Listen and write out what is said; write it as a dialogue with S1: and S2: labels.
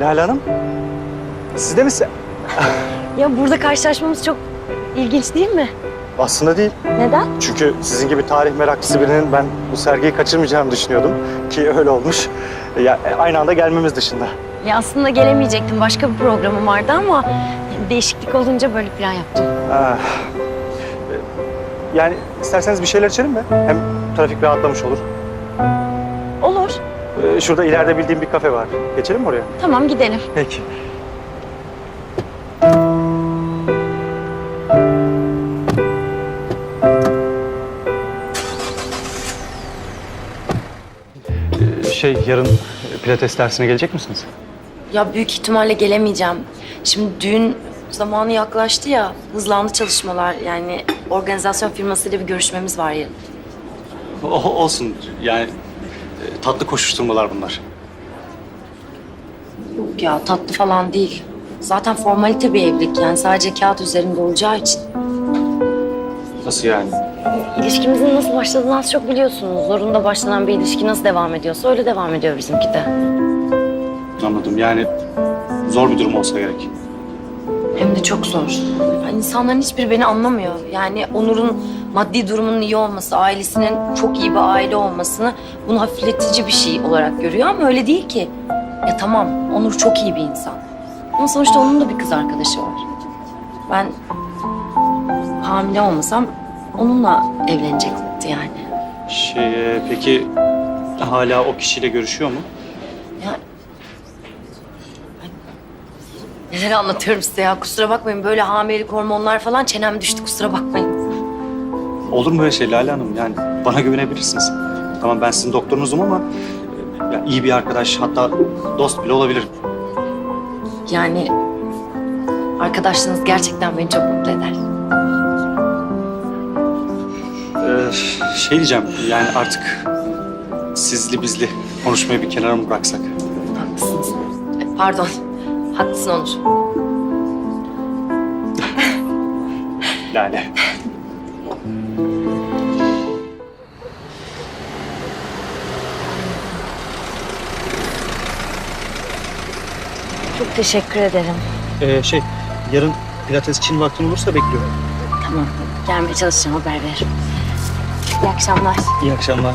S1: Lale Hanım, siz de misin?
S2: Ya burada karşılaşmamız çok ilginç değil mi?
S1: Aslında değil.
S2: Neden?
S1: Çünkü sizin gibi tarih meraklısı birinin ben bu sergiyi kaçırmayacağını düşünüyordum. Ki öyle olmuş. Ya, aynı anda gelmemiz dışında.
S2: Ya aslında gelemeyecektim. Başka bir programım vardı ama değişiklik olunca böyle plan yaptım.
S1: Ah. Yani isterseniz bir şeyler içelim mi? Hem trafik rahatlamış olur.
S2: Olur.
S1: Ee, Şurada ileride bildiğim bir kafe var. Geçelim mi oraya?
S2: Tamam gidelim.
S1: Peki. Şey, yarın pilates dersine gelecek misiniz?
S3: Ya büyük ihtimalle gelemeyeceğim. Şimdi düğün zamanı yaklaştı ya, hızlandı çalışmalar. Yani organizasyon firmasıyla bir görüşmemiz var yarın.
S1: olsun. Yani e, tatlı koşuşturmalar bunlar.
S3: Yok ya tatlı falan değil. Zaten formalite bir evlilik yani sadece kağıt üzerinde olacağı için.
S1: Nasıl yani?
S2: İlişkimizin nasıl başladığını az çok biliyorsunuz. Zorunda başlanan bir ilişki nasıl devam ediyorsa öyle devam ediyor bizimki de.
S1: Anladım. Yani zor bir durum olsa gerek.
S3: De çok zor. Yani insanların beni anlamıyor. Yani Onur'un maddi durumunun iyi olması, ailesinin çok iyi bir aile olmasını bunu hafifletici bir şey olarak görüyor ama öyle değil ki. Ya tamam Onur çok iyi bir insan. Ama sonuçta onun da bir kız arkadaşı var. Ben hamile olmasam onunla evlenecekti yani.
S1: Şey, e, peki hala o kişiyle görüşüyor mu?
S3: Neler anlatıyorum size ya kusura bakmayın böyle hamilelik hormonlar falan çenem düştü kusura bakmayın.
S1: Olur mu böyle şey Lale Hanım? Yani bana güvenebilirsiniz. Tamam ben sizin doktorunuzum ama e, ya iyi bir arkadaş hatta dost bile olabilirim.
S3: Yani arkadaşlığınız gerçekten beni çok mutlu eder.
S1: Ee, şey diyeceğim yani artık sizli bizli konuşmayı bir kenara mı bıraksak?
S3: Haklısınız. Pardon. Haklısın Onur.
S1: Lale.
S2: Çok teşekkür ederim.
S1: Ee, şey yarın pilates için vaktin olursa bekliyorum.
S2: Tamam. Gelmeye çalışacağım haber veririm. İyi akşamlar.
S1: İyi akşamlar.